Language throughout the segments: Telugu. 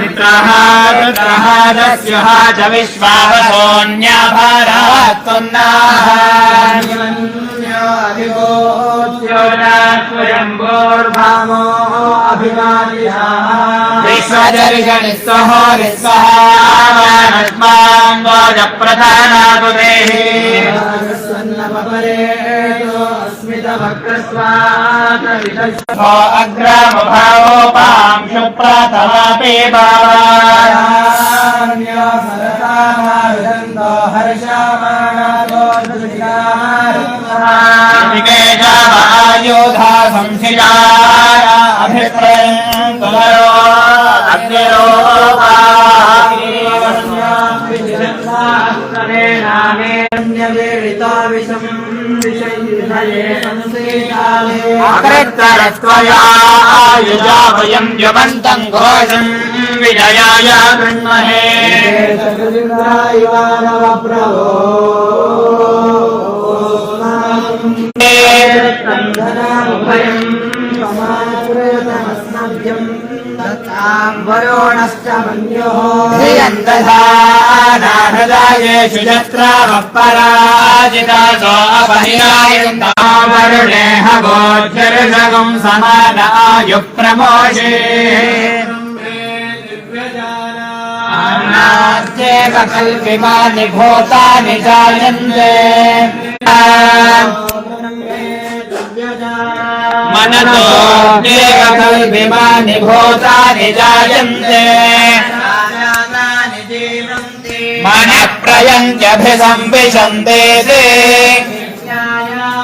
मित्रः रुद्रः दस्युः च विश्वावसोऽन्याभारात्तुन्नाः स्वयम्भोर्भामो अभिमानिषाः विश्वदर्शनिस्वः विश्वहात्मान् वाजप्रधानातु देहि अस्मितभक्तस्वात् अग्रामभावोपां शुप्रतमापि भावा त्वया वयं युवन्तम् घोषम् विजयाय गृह्महे वरुणश्च मन्योः धियन्तधानाहृदायेषु शस्त्रावपराजितासो अपहिनायन्तावरुणेह गोचरसगम् समानायुः प्रमोषे कल्पिमानि भूतानि जायन्ते देवकल्पिमानि भूतानि जायन्ते मनः प्रयन्त्यभिसंविशन्ते ते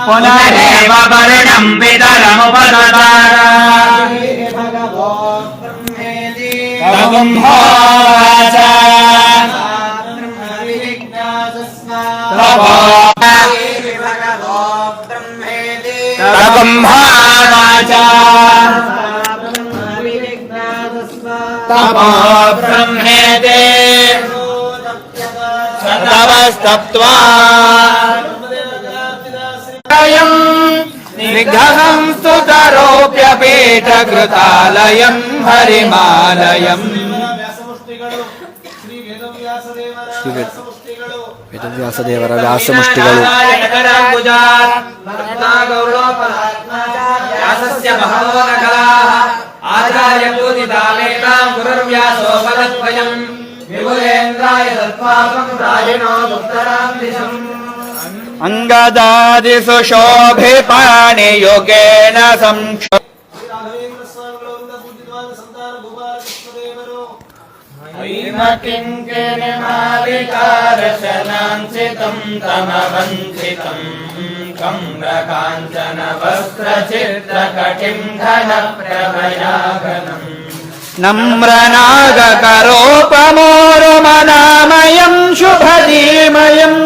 पुनरेव वर्णम् पितरमुपदतार तगुम्भोवाच तगुम्भावाच तपो ब्रह्मेते सतवस्तप्त्वा अयम् निघम् स्तुतरोऽप्यपीठकृतालयम् हरिमालयम् ವೇದವ್ಯಾಸದೇವರ ವ್ಯಾಸಮುಷ್ಟಿಗಳು व्यासस्य లోపలద్వయम् విపులేంద్రాయ తత్వాసముదాయనోత్తరాభిషम् అంగదాదిసు శోభిపాణి యోగేన సంక్ష కింకిణిమాలికారశనాంసితం తమవంచితం. కమ్రకాంచన వస్త్రచిత్రకటిం ఘన ప్రభయాగనం नम्रनागकरोपमोरुमनामयम् शुभधीमयम्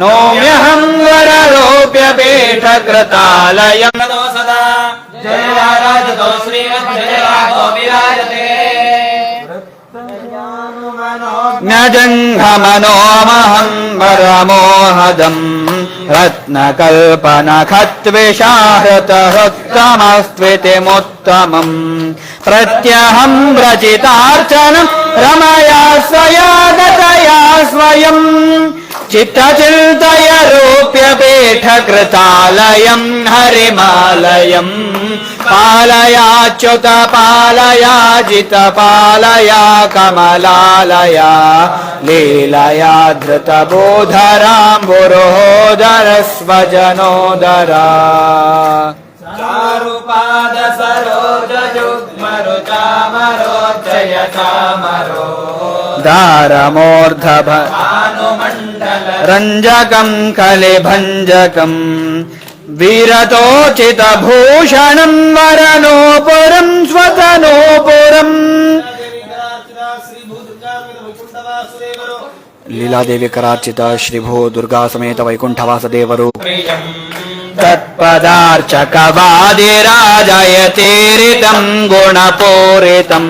नोम्यहम् वररोप्यपीठकृतालयम् सदा जयराजतो श्रीमज्जयराजो विराजते न जङ्घमनोमहम् वरमोहदम् రత్నకల్పనఖత్విషాహృతహృత్తమస్త్వితిముత్తమం ప్రత్యహం రచితార్చనం రమయా స్వయా గతయా స్వయం చిత్తచింతయ రూప్యపీఠకృతాలయం హరిమాలయం पालया च्युतपालया जितपालया कमलालया लीलया धृतबोधराम्बुरोदर स्वजनोदरा चारुपाद सरोजयुग्मरुचामरो धृतबोधराम्बुरोदरस्वजनोदरादसरोदुमरुमरोमरो दारमोर्धानञ्जकम् कलिभञ्जकम्। వీరతోచితభూషణం వరనోపురం స్వతనోపురం. లీలాదేవి కరార్చిత శ్రీభూ దుర్గా సమేత వైకుంఠవాసదేవరు. తత్పదార్చకవాదిరాజయతీరితం గుణపూరితం.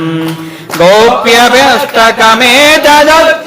గోప్యవేష్టకమే తదత్